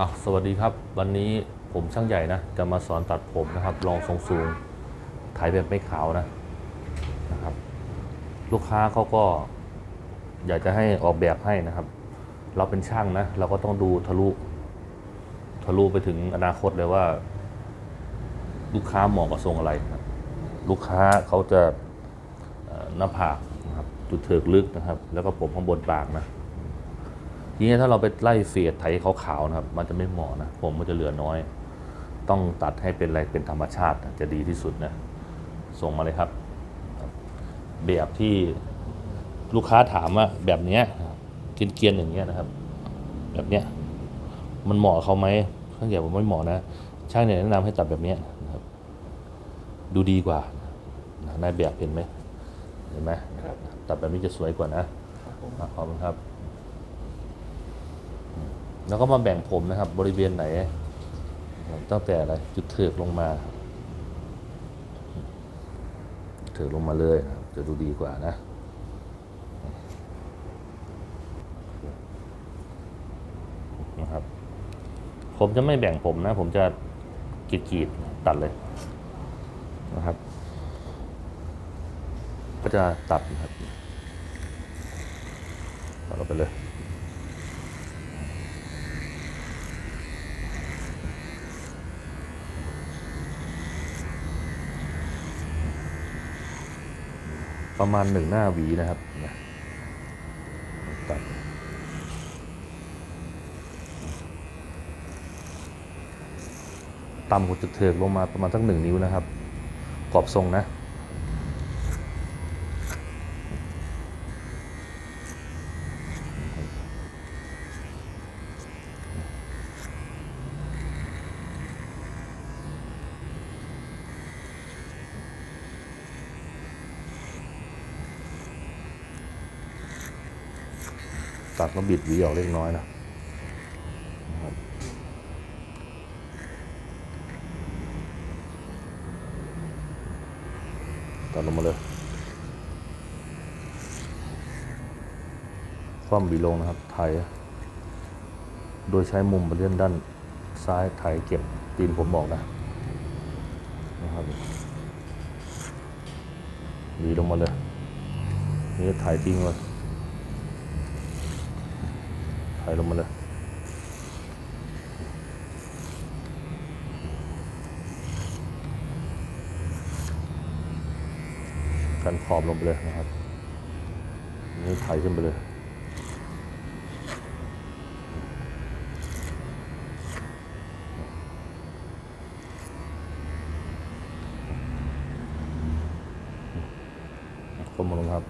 อะสวัสดีครับ วันนี้ผมช่างใหญ่นะ จะมาสอนตัดผมนะครับลองทรงสูงถ่ายแบบไม่ขาวนะนะครับ ลูกค้าเขาก็ อยากจะให้ออกแบบให้นะครับ เราเป็นช่างนะ เราก็ต้องดูทะลุทะลุไปถึงอนาคตเลยว่า ลูกค้าเหมาะกับทรงอะไรนะลูกค้าเขาจะหน้าผากนะครับจุดเถิกลึกนะครับ แล้วก็ผมข้างบนปากนะ ทีนี้ถ้าเราไปไล่เฟดไถขาวๆนะครับ มันจะไม่เหมาะนะผมมันจะเหลือน้อย ต้องตัดให้เป็นอะไรเป็นธรรมชาตินะจะดีที่สุดนะส่งมาเลยครับ แบบที่ลูกค้าถามว่าแบบเนี้ยเกรียนๆอย่างเงี้ยนะครับ แบบเนี้ยมันเหมาะกับเขาไหมข้างใหญ่ผมไม่เหมาะนะ ช่างเนี่ยแนะนำให้ตัดแบบเนี้ยนะครับ ดูดีกว่านะนายแบบเห็นไหมเห็นไหมครับตัดแบบนี้จะสวยกว่านะครับผมอะขอบคุณครับ แล้วก็มาแบ่งผมนะครับ บริเวณไหน ตั้งแต่อะไรจุดเถิกลงมาเถิกลงมาเลยนะจะดูดีกว่านะนะครับ ผมจะไม่แบ่งผมนะ ผมจะกรีดกรีดๆตัดเลยนะครับ ก็จะตัดนะครับตัดออกไปเลย ประมาณหนึ่งหน้าหวีนะครับตัดต่ำกว่าจุดเถิกลงมาประมาณสักหนึ่งนิ้วนะครับ กรอบทรงนะ ตัดแล้วบิดหวีออกเล็กน้อยนะตัดลงมาเลยคว่ำวีลงนะครับ ไถ โดยใช้มุมบริเวณด้านซ้ายไถเก็บตีนผมบอกนะนะครับวีลงมาเลย นี่ไถทิ้งเลย ไถลงมาเลยกันขอบลงไปเลยนะครับ นี่ไถขึ้นไปเลย ก้มลงครับ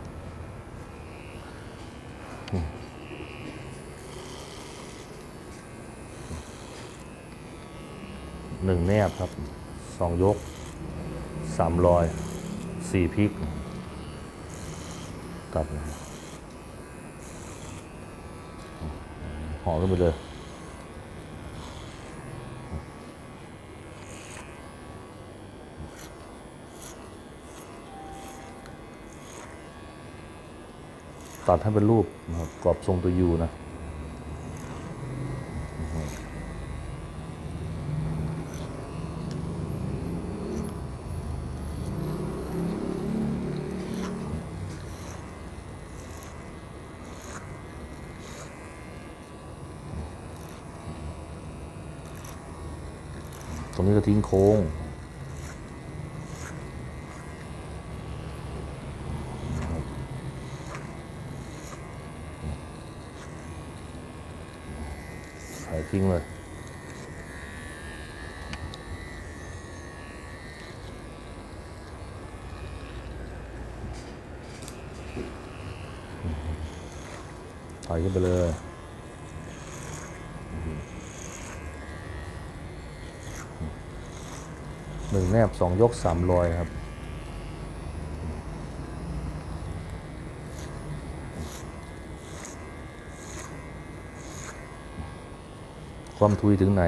หนึ่งแนบครับ สองยก สามรอย สี่พริกตัดนะครับห่อขึ้นไปเลยตัดให้เป็นรูปกรอบทรงตัวยูนะ ทิ้งโค้ง ใส่ทิ้งเลยใส่ขึ้นไปเลย ห นึ่งแนบสองยกสามรอยครับ ความทุยถึงไหน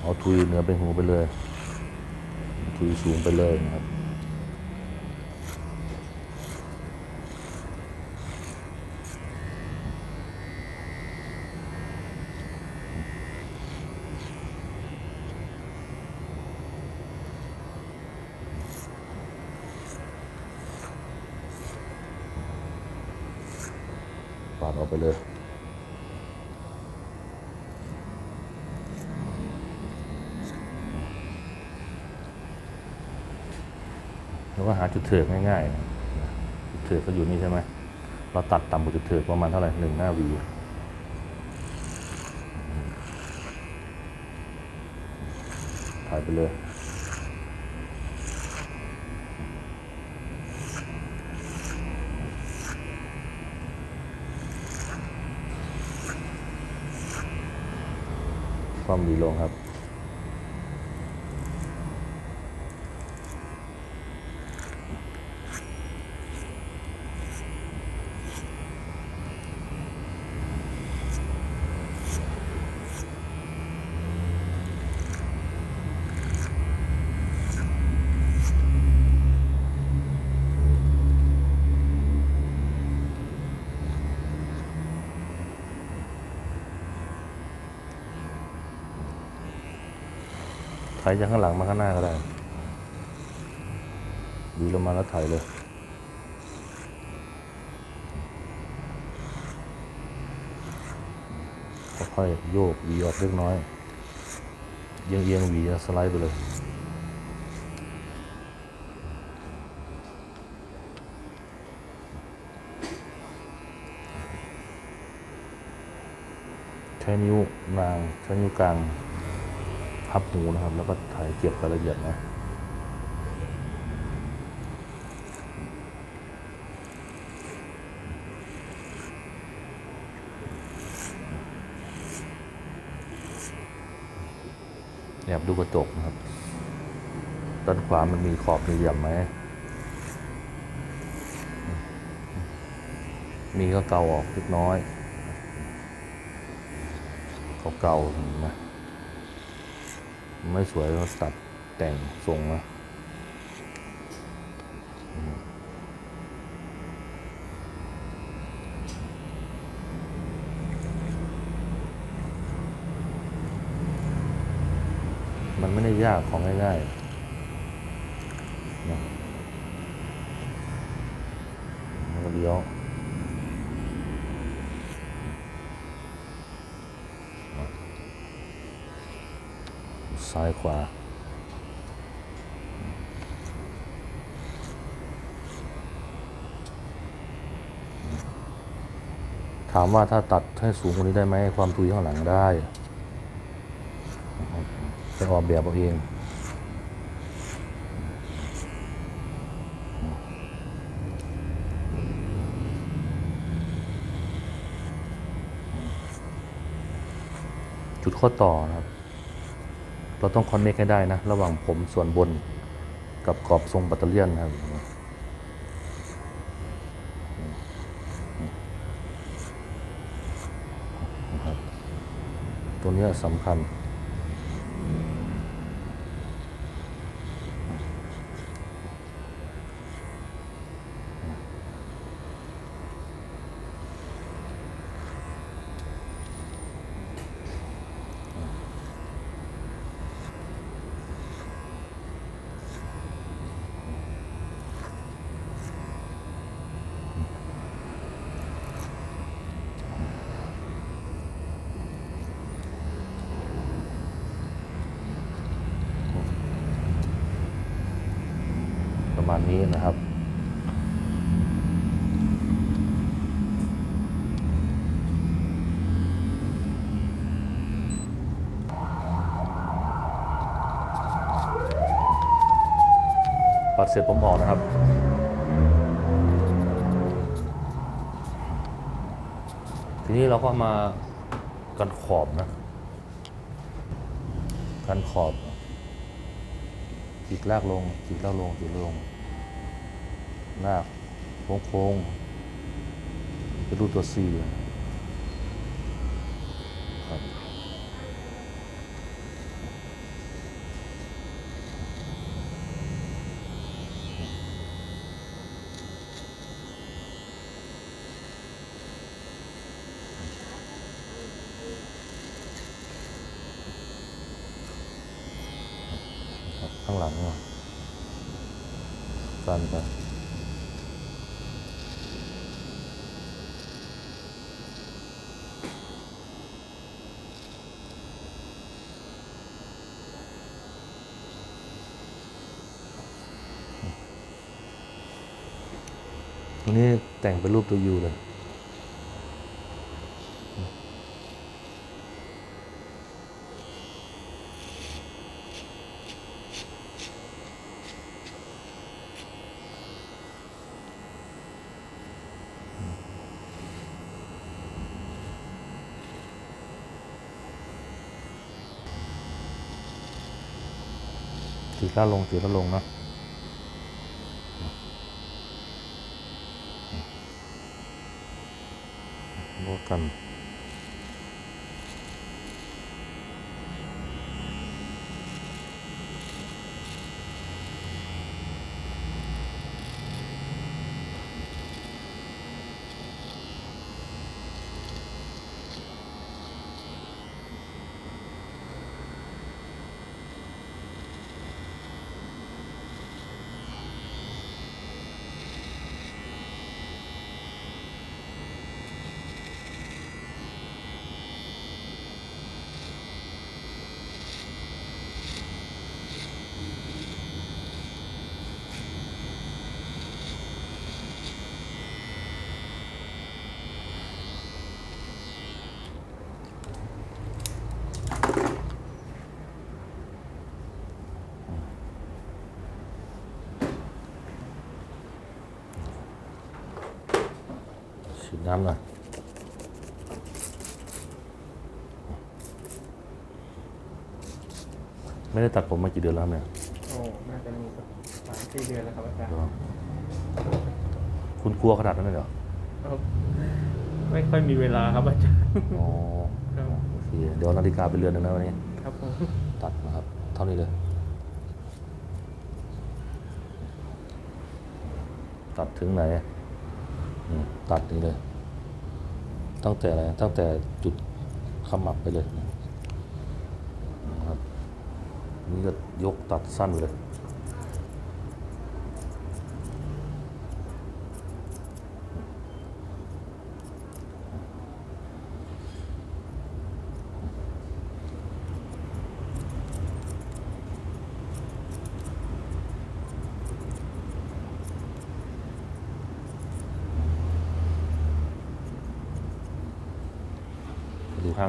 เอาทุยเหนือเป็นหูไปเลย ทุยสูงไปเลยนะครับ ไปเลย แล้วก็หาจุด เถือกง่ายๆนะจุดเถือกก็อยู่นี่ใช่ไหมเราตัดต่ำกว่าจุดเถือกประมาณเท่าไหร่หนึ่งหน้าวีถ่ายไปเลยความดีลงครับ ยจากข้างหลังมาข้างหน้าก็ได้ ดีลงมาแล้วถ่ายเลย ค่อยโยกวีออกเล็กน้อย เอียงเอียงๆวีสไลด์ไปเลยใช้นิ้วนางใช้นิ้วกลาง พับหูนะครับ แล้วก็ถ่ายเก็บรายละเอียดนะแอบดูกระจกนะครับด้านขวามันมีขอบมีเหลี่ยมไหม มีก็เกาออกเล็กน้อยเขาเกาๆนไหม ไม่สวยก็ตัดแต่งทรงนะมันไม่ได้ยากของง่ายๆนะแล้วก็เลี้ยว ซ้ายขวา ถามว่าถ้าตัดให้สูงกว่านี้ได้ไหมความทุยข้างหลังได้ไปออกแบบเอาเองจุดข้อต่อนะครับ เราต้องคอนเนคให้ได้นะ ระหว่างผมส่วนบนกับกรอบทรงปัตเตอร์เลียนครับตัวนี้สำคัญ ประมนี้นะครับ ปัดเสร็จผมออกนะครับทีนี้เราก็มากันขอบนะ กันขอบจิกลากลงจิกลากลงจิกลา หน้าโค้งโค้งๆเป็นรูปตัวซี ข้างหลังอะสั้นไป รงนี้ แต่งเป็นรูปตัวยูเลยถือก้าลงถือก้าลงเนอะบว กกัน ฉีดน้ำหน่อยไม่ได้ตัดผมมากี่เดือนแล้วครับเนี่ย โอ้ น่าจะมีสักสามสี่เดือนแล้วครับอาจารย์เหรอคุณกลัวขนาดนั้นเลยเหรอครับไม่ค่อยมีเวลาครับอาจารย์ อ๋อครับโอเคเดี๋ยวนาฬิกาไปเรือนหนึ่งนะวันนี้ ครับผม ตัดนะครับ เท่านี้เลย ตัดถึงไหนอืม ตัดนี่เลย ตั้งแต่อะไรตั้งแต่จุดขมับไปเลยนะครับนี่ก็ยกตัดสั้นไปเลย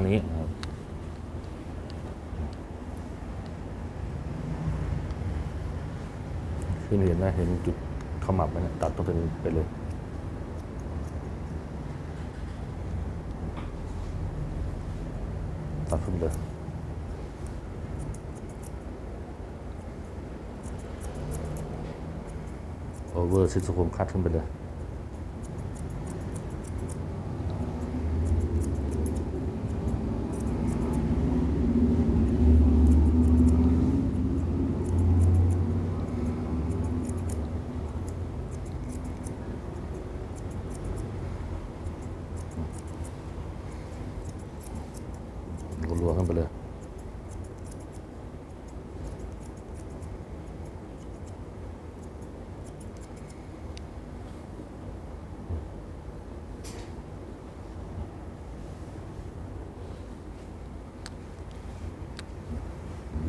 างนี้นะครับขึ้นเห็นไหมเห็นจุดขมับไหมเนี่ยตัดตรงนี้ไปเลยตัดขึ้นเลยโอเวอร์ซิสโคมคัดขึ้นไปเลย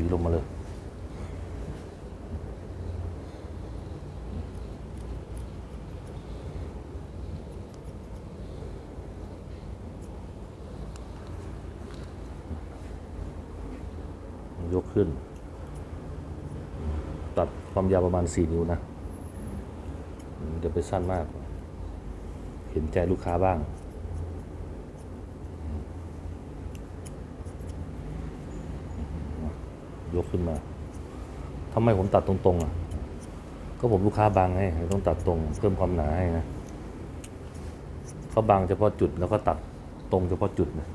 วีลงมาเลย ยกขึ้น ตัดความยาวประมาณ 4 นิ้วนะเดี๋ยวไปสั้นมาก เห็นใจลูกค้าบ้าง ยกขึ้นมาทำไมผมตัดตรงๆอะ ก็ผมลูกค้าบางให้ต้องตัดตรง เพิ่มความหนาให้นะเขาบางเฉพาะจุดแล้วก็ตัดตรงเฉพาะจุดนะ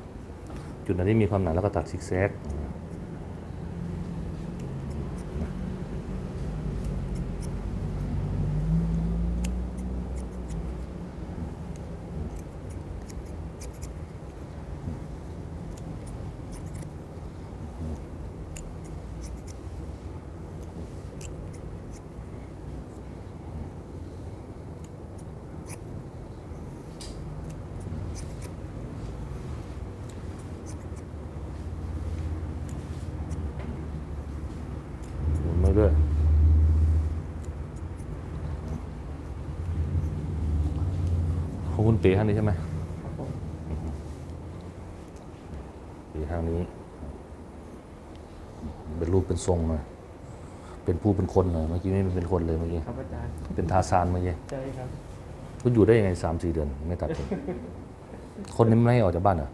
จุดไหนที่มีความหนาแล้วก็ตัดซิกแซก คุณเป๋ข้างนี้ใช่ไหมครับผมเป๋ข้างนี้ เป็นรูปเป็นทรงเลยเป็นผู้เป็นคนเลยเมื่อกี้ไม่เป็นคนเลยเมื่อกี้ ครับอาจารย์ เป็นทาซานเมื่อกี้ใช่ครับคุณอยู่ได้ยังไงสามสี่เดือนไม่ตัดผมคนนี้ไม่ให้ออกจากบ้านเหรอ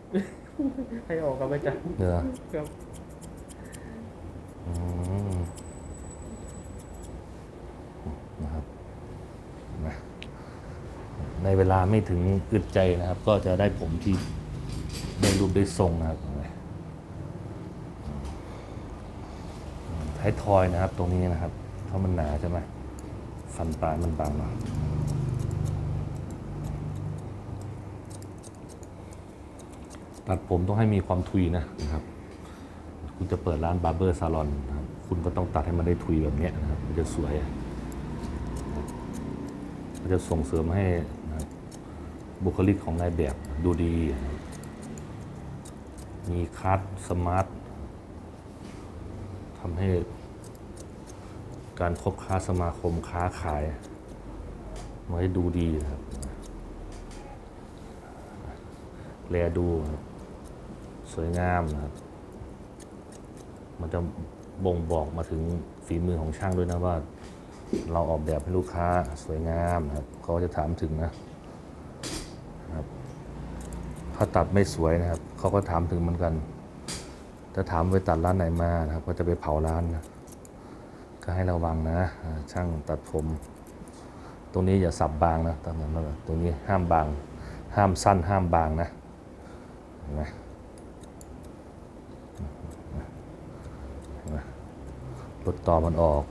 ให้ออกครับอาจารย์เนื้อครับอืมนะครับนะ ในเวลาไม่ถึงอึดใจนะครับ ก็จะได้ผมที่ได้รูปได้ทรงนะครับท้ายทอยนะครับตรงนี้นะครับเพราะมันหนาใช่ไหมฟันปลายมันบางหน่อยตัดผมต้องให้มีความทุยนะนะครับ คุณจะเปิดร้านบาร์เบอร์ซาลอนนะครับคุณก็ต้องตัดให้มันได้ทุยแบบนี้นะครับ มันจะสวย มันจะส่งเสริมให้ บุคลิกของนายแบบดูดี มีคัดสมาร์ททำให้การคบค้าสมาคมค้าขายมันให้ดูดีนะครับ แลดูครับสวยงามนะครับ มันจะบ่งบอกมาถึงฝีมือของช่างด้วยนะว่า เราออกแบบให้ลูกค้าสวยงามนะครับเขาจะถามถึงนะ ถ้าตัดไม่สวยนะครับ เขาก็ถามถึงเหมือนกันถ้าถามไปตัดร้านไหนมานะครับก็จะไปเผาร้านนะก็ให้ระวังนะช่างตัดผม ตรงนี้อย่าสับบางนะตามนั้นนะตรงนี้ห้ามบาง ห้ามสั้นห้ามบางนะเห็นไหมลดต่อมันออก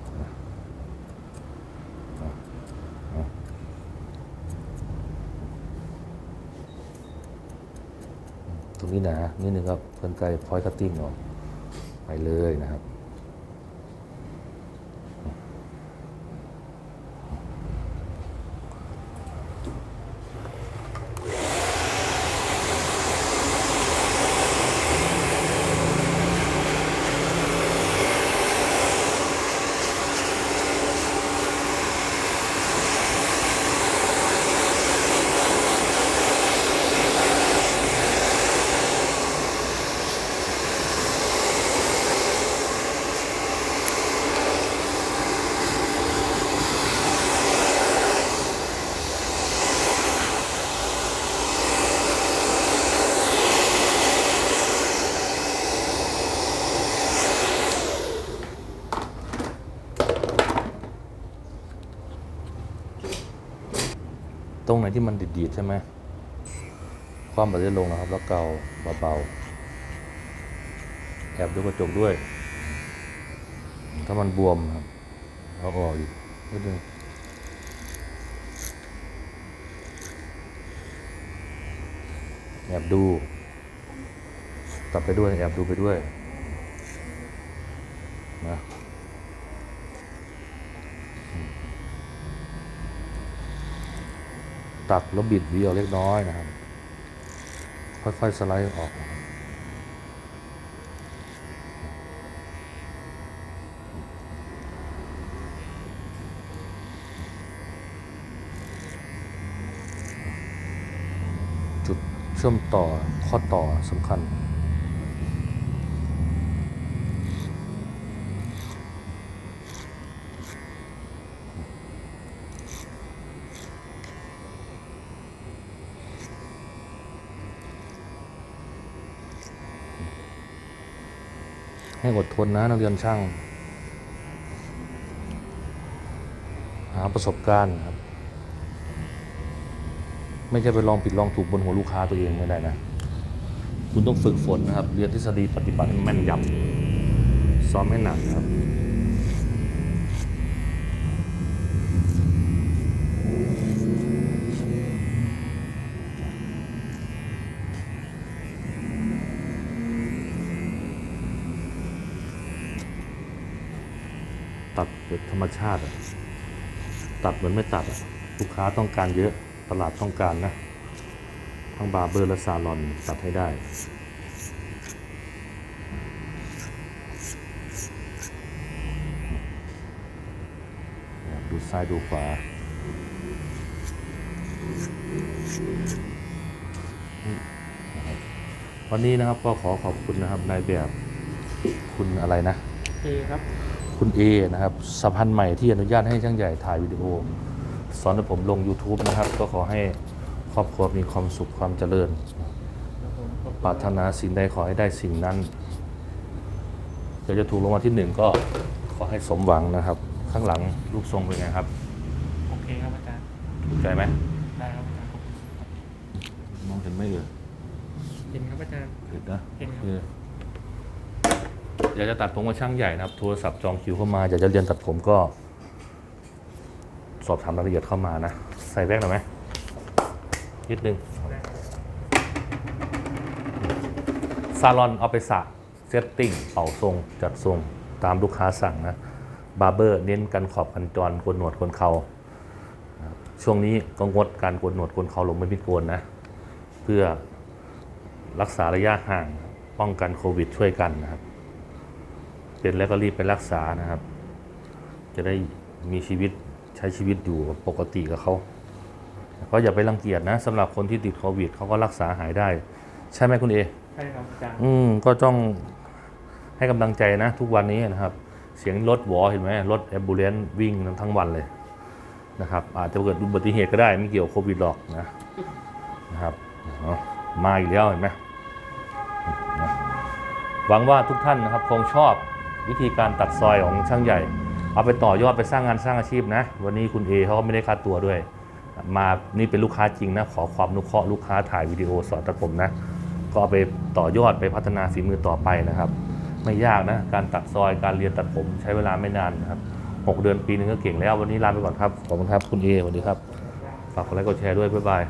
ตรงนี้นะนี่นึงครับเพิ่นไกลพอยคัตติ้งออกไปเลยนะครับ รงไหนที่มันดีดๆใช่ไหมความแบบได้ลงนะครับ แล้วเกาเบาๆแอบดูกระจกด้วย ถ้ามันบวมครับเอาออกอีกนิดนึงแอบดูตัดไปด้วย แอบดูไปด้วยนะ ตักแล้วบิดเบี้ยวเล็กน้อยนะครับ ค่อยๆสไลด์ออก จุดเชื่อมต่อข้อต่อสำคัญ อดทนนะนักเรียนช่าง หาประสบการณ์ครับ ไม่ใช่ไปลองผิดลองถูกบนหัวลูกค้าตัวเองไม่ได้นะ คุณต้องฝึกฝนนะครับ เรียนทฤษฎีปฏิบัติให้แม่นยำซ้อมให้หนักครับ ธรรมชาติ ตัดเหมือนไม่ตัดลูกค้าต้องการเยอะตลาดต้องการนะ ทั้งบาร์เบอร์และซาลอนตัดให้ได้ดูซ้ายดูขวาวันนี้นะครับก็ขอขอบคุณนะครับนายแบบคุณอะไรนะเอครับ คุณเอนะครับสะพานใหม่ที่อนุญาตให้ช่างใหญ่ถ่ายวิดีโอ สอนให้ผมลง YouTube นะครับ ก็ขอให้ครอบครัวมีความสุขความเจริญครับผมขอบคุณปรารถนาสิ่งใดขอให้ได้สิ่งนั้นเดี๋ยวจะถูกรางวัลที่หนึ่งก็ขอให้สมหวังนะครับ ข้างหลังรูปทรงเป็นไงครับ โอเคครับอาจารย์ถูกใจไหมได้ครับอาจารย์มองเห็นไหมเอ่ยเห็นครับอาจารย์เห็นนะเห็นครับโอยากจะตัดผมกับช่างใหญ่นะครับ โทรศัพท์จองคิวเข้ามาอยากจะเรียนตัดผมก็ สอบถามรายละเอียดเข้ามานะ ใส่แว่นหน่อยไหมนิดนึงซาลอนเอาไปสระเซตติ้งเป่าทรง จัดทรงตามลูกค้าสั่งนะบาร์เบอร์เน้นกันขอบกันจรโกนหนวดโกนเขาช่วงนี้ก็งดการโกนหนวดโกนเขาลงไม่พิดโกนนะ เพื่อรักษาระยะห่างป้องกันโควิดช่วยกันนะครับ เป็นแล้วก็รีบไปรักษานะครับ จะได้มีชีวิตใช้ชีวิตอยู่ปกติกับเขาก็อย่าไปรังเกียจนะสำหรับคนที่ติดโควิดเขาก็รักษาหายได้ ใช่ไหมคุณเอใช่ครับอาจารย์อืมก็ต้องให้กำลังใจนะ ทุกวันนี้นะครับ เสียงรถวอเห็นไหมรถแอมบูเลนวิ่งทั้งวันเลยนะครับอาจจะเกิดอุบัติเหตุก็ได้ไม่เกี่ยวกับโควิดหรอกนะนะครับเอามาอีกแล้วเห็นไหมนะหวังว่าทุกท่านนะครับคงชอบ วิธีการตัดซอยของช่างใหญ่ เอาไปต่อยอดไปสร้างงานสร้างอาชีพนะ วันนี้คุณเอเขาก็ไม่ได้ค่าตัวด้วย มานี่เป็นลูกค้าจริงนะ ขอความนุเคราะห์ลูกค้าถ่ายวิดีโอสอนตัดผมนะ ก็เอาไปต่อยอดไปพัฒนาฝีมือต่อไปนะครับ ไม่ยากนะ การตัดซอยการเรียนตัดผมใช้เวลาไม่นานนะครับหกเดือนปีนึงก็เก่งแล้ววันนี้ลาไปก่อนครับขอบคุณครับคุณเอสวัสดีครับฝากกดไลค์กดแชร์ด้วยบ๊ายบาย